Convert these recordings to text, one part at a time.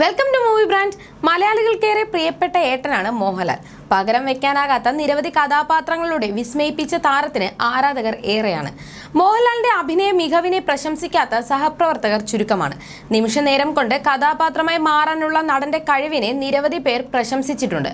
Welcome to movie brand മലയാളികൾക്കേറെ പ്രിയപ്പെട്ട ഏട്ടനാണ് മോഹൻലാൽ. പകരം വെക്കാനാകാത്ത നിരവധി കഥാപാത്രങ്ങളിലൂടെ വിസ്മയിപ്പിച്ച താരത്തിന് ആരാധകർ ഏറെയാണ്. മോഹൻലാലിന്റെ അഭിനയ മികവിനെ പ്രശംസിക്കാത്ത സഹപ്രവർത്തകർ ചുരുക്കമാണ്. നിമിഷ നേരം കൊണ്ട് കഥാപാത്രമായി മാറാനുള്ള നടന്റെ കഴിവിനെ നിരവധി പേർ പ്രശംസിച്ചിട്ടുണ്ട്.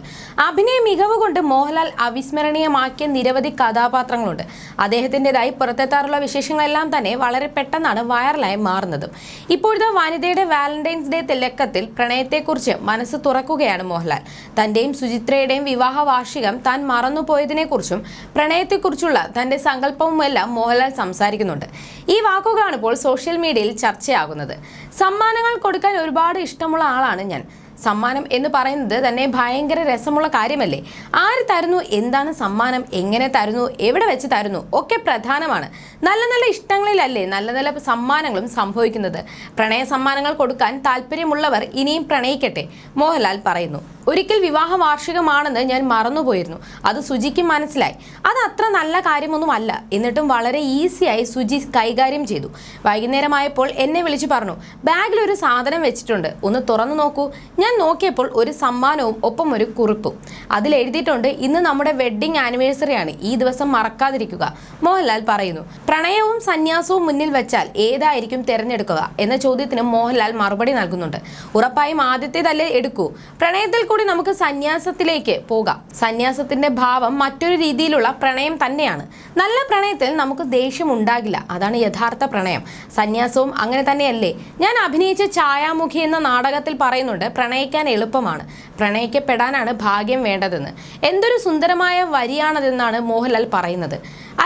അഭിനയ മികവ് കൊണ്ട് മോഹൻലാൽ അവിസ്മരണീയമാക്കിയ നിരവധി കഥാപാത്രങ്ങളുണ്ട്. അദ്ദേഹത്തിന്റെതായി പുറത്തെത്താറുള്ള വിശേഷങ്ങളെല്ലാം തന്നെ വളരെ പെട്ടെന്നാണ് വൈറലായി മാറുന്നതും. ഇപ്പോഴത്തെ വനിതയുടെ വാലന്റൈൻസ് ഡേ തിലക്കത്തിൽ പ്രണയത്തെക്കുറിച്ച് മനസ്സ് തുറക്കുകയാണ് മോഹൻലാൽ. തന്റെയും സുചിത്രയുടെയും വിവാഹ വാർഷികം താൻ മറന്നുപോയതിനെക്കുറിച്ചും പ്രണയത്തെക്കുറിച്ചുള്ള തന്റെ സങ്കല്പവുമെല്ലാം മോഹൻലാൽ സംസാരിക്കുന്നുണ്ട്. ഈ വാക്കുകളാണ് ഇപ്പോൾ സോഷ്യൽ മീഡിയയിൽ ചർച്ചയാകുന്നത്. സമ്മാനങ്ങൾ കൊടുക്കാൻ ഒരുപാട് ഇഷ്ടമുള്ള ആളാണ് ഞാൻ. സമ്മാനം എന്ന് പറയുന്നത് തന്നെ ഭയങ്കര രസമുള്ള കാര്യമല്ലേ? ആര് തരുന്നു? എന്താണ് സമ്മാനം? എങ്ങനെ തരുന്നു? എവിടെ വെച്ച് തരുന്നു? ഒക്കെ പ്രധാനമാണ്. നല്ല നല്ല ഇഷ്ടങ്ങളിലല്ലേ നല്ല നല്ല സമ്മാനങ്ങളും സംഭവിക്കുന്നത്. പ്രണയ സമ്മാനങ്ങൾ കൊടുക്കാൻ താല്പര്യമുള്ളവർ ഇനിയും പ്രണയിക്കട്ടെ. മോഹൻലാൽ പറയുന്നു ഒരിക്കൽ വിവാഹ വാർഷികമാണെന്ന് ഞാൻ മറന്നുപോയിരുന്നു. അത് സുജിക്ക് മനസ്സിലായി. അത് അത്ര നല്ല കാര്യമൊന്നുമല്ല. എന്നിട്ടും വളരെ ഈസിയായി സുജി കൈകാര്യം ചെയ്തു. വൈകുന്നേരമായപ്പോൾ എന്നെ വിളിച്ചു പറഞ്ഞു ബാഗിൽ ഒരു സാധനം വെച്ചിട്ടുണ്ട്. ഒന്ന് തുറന്നു നോക്കൂ. ഞാൻ നോക്കിയപ്പോൾ ഒരു സമ്മാനവും ഒപ്പം ഒരു കുറിപ്പും. അതിൽ എഴുതിയിട്ടുണ്ട് ഇന്ന് നമ്മുടെ വെഡ്ഡിംഗ് ആനിവേഴ്സറിയാണ് ഈ ദിവസം മറക്കാതിരിക്കുക. മോഹൻലാൽ പറയുന്നു പ്രണയവും സന്യാസവും മുന്നിൽ വെച്ചാൽ ഏതായിരിക്കും തിരഞ്ഞെടുക്കുക? എന്ന ചോദ്യത്തിന് മോഹൻലാൽ മറുപടി നൽകുന്നുണ്ട്. ഉറപ്പായും ആദ്യത്തേതല്ലേ എടുക്കൂ. പ്രണയത്തിൽ കൂടി നമുക്ക് സന്യാസത്തിലേക്ക് പോകാം. സന്യാസത്തിന്റെ ഭാവം മറ്റൊരു രീതിയിലുള്ള പ്രണയം തന്നെയാണ്. നല്ല പ്രണയത്തിൽ നമുക്ക് ദേഷ്യം ഉണ്ടാകില്ല. അതാണ് യഥാർത്ഥ പ്രണയം. സന്യാസവും അങ്ങനെ തന്നെയല്ലേ. ഞാൻ അഭിനയിച്ച ഛായാമുഖി എന്ന നാടകത്തിൽ പറയുന്നുണ്ട് പ്രണയിക്കാൻ എളുപ്പമാണ്. പ്രണയിക്കപ്പെടാനാണ് ഭാഗ്യം വേണ്ടതെന്ന്. എന്തൊരു സുന്ദരമായ വരിയാണതെന്നാണ് മോഹൻലാൽ പറയുന്നത്.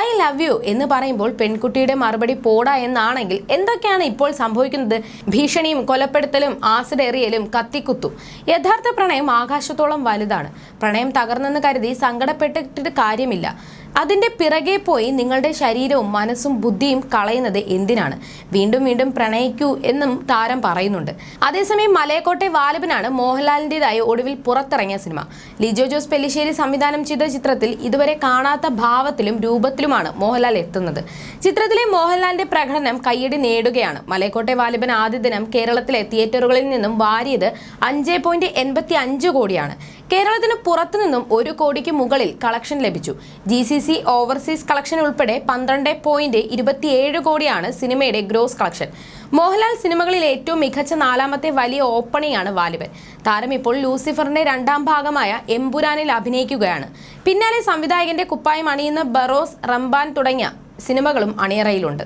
ഐ ലവ് യു എന്ന് പറയുമ്പോൾ പെൺകുട്ടിയുടെ മറുപടി പോടാ എന്നാണെങ്കിൽ എന്തൊക്കെയാണ് ഇപ്പോൾ സംഭവിക്കുന്നത്? ഭീഷണിയും കൊലപ്പെടുത്തലും ആസിഡ് എറിയലും കത്തിക്കുത്തും. യഥാർത്ഥ പ്രണയം ആകാശത്തോളം വലുതാണ്. പ്രണയം തകർന്നെന്ന് കരുതി സങ്കടപ്പെട്ടിട്ട് കാര്യമില്ല. അതിന്റെ പിറകെ പോയി നിങ്ങളുടെ ശരീരവും മനസ്സും ബുദ്ധിയും കളയുന്നത് എന്തിനാണ്? വീണ്ടും വീണ്ടും പ്രണയിക്കൂ എന്നും താരം പറയുന്നുണ്ട്. അതേസമയം മലയക്കോട്ടെ വാലബനാണ് മോഹൻലാലിന്റെതായി ഒടുവിൽ പുറത്തിറങ്ങിയ സിനിമ. ലിജോ ജോസ് പെല്ലിശ്ശേരി സംവിധാനം ചെയ്ത ചിത്രത്തിൽ ഇതുവരെ കാണാത്ത ഭാവത്തിലും രൂപത്തിലുമാണ് മോഹൻലാൽ എത്തുന്നത്. ചിത്രത്തിലെ മോഹൻലാലിന്റെ പ്രകടനം കയ്യടി നേടുകയാണ്. മലയക്കോട്ടെ വാലിബൻ ആദ്യ ദിനം കേരളത്തിലെ തിയേറ്ററുകളിൽ നിന്നും വാരിയത് അഞ്ച് കോടിയാണ്. കേരളത്തിന് പുറത്തു നിന്നും ഒരു കോടിക്ക് മുകളിൽ കളക്ഷൻ ലഭിച്ചു. G C C overseas collection ഉൾപ്പെടെ പന്ത്രണ്ട് പോയിന്റ് ഇരുപത്തിയേഴ് കോടിയാണ് സിനിമയുടെ ഗ്രോസ് കളക്ഷൻ. മോഹൻലാൽ സിനിമകളിൽ ഏറ്റവും മികച്ച നാലാമത്തെ വലിയ ഓപ്പണിംഗ് ആണ് വാലിബൻ. താരം ഇപ്പോൾ ലൂസിഫറിന്റെ രണ്ടാം ഭാഗമായ എംപുരാനിൽ അഭിനയിക്കുകയാണ്. പിന്നാലെ സംവിധായകന്റെ കുപ്പായം അണിയുന്ന ബറോസ് റംബാൻ തുടങ്ങിയ സിനിമകളും അണിയറയിലുണ്ട്.